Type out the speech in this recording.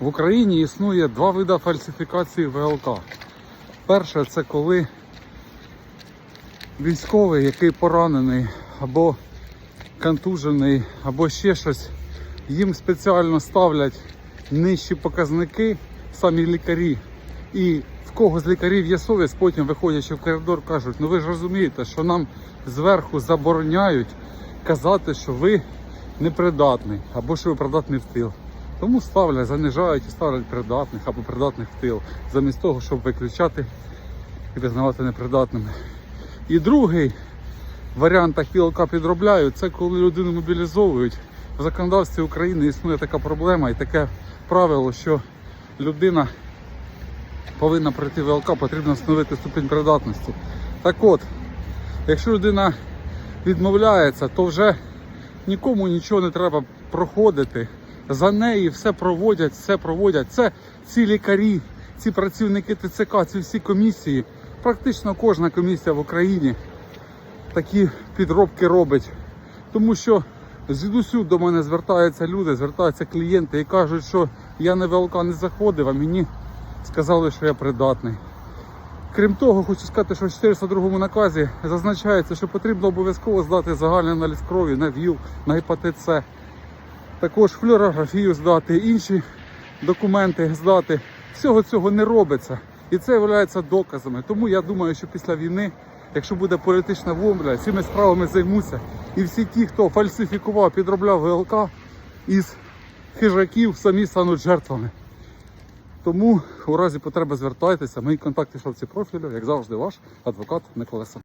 В Україні існує два види фальсифікації ВЛК. Перше це коли військовий, який поранений або контужений, або ще щось, їм спеціально ставлять нижчі показники, самі лікарі. І в кого з лікарів є совість, потім виходячи в коридор, кажуть, ну ви ж розумієте, що нам зверху забороняють казати, що ви непридатний, або що ви придатний в тил. Тому ставлять, занижають і ставлять придатних або придатних в тил, замість того, щоб виключати і визнавати непридатними. І другий варіант так ВЛК підробляють, це коли людину мобілізовують. В законодавстві України існує така проблема і таке правило, що людина повинна пройти ВЛК, потрібно встановити ступінь придатності. Так от, якщо людина відмовляється, то вже нікому нічого не треба проходити. За неї все проводять, все проводять. Це ці лікарі, ці працівники ТЦК, ці всі комісії. Практично кожна комісія в Україні такі підробки робить. Тому що звідусю до мене звертаються люди, звертаються клієнти і кажуть, що я на ВЛК не заходив, а мені сказали, що я придатний. Крім того, хочу сказати, що в 402 наказі зазначається, що потрібно обов'язково здати загальний аналіз крові на ВІЛ, на гепатит С, також флюорографію здати, інші документи здати. Всього цього не робиться. І це є доказами. Тому я думаю, що після війни, якщо буде політична воля, цими справами займуться. І всі ті, хто фальсифікував, підробляв ВЛК із хижаків, самі стануть жертвами. Тому у разі потреби звертайтеся. Мої контакти в шапці профілю, як завжди, ваш адвокат Миколаса.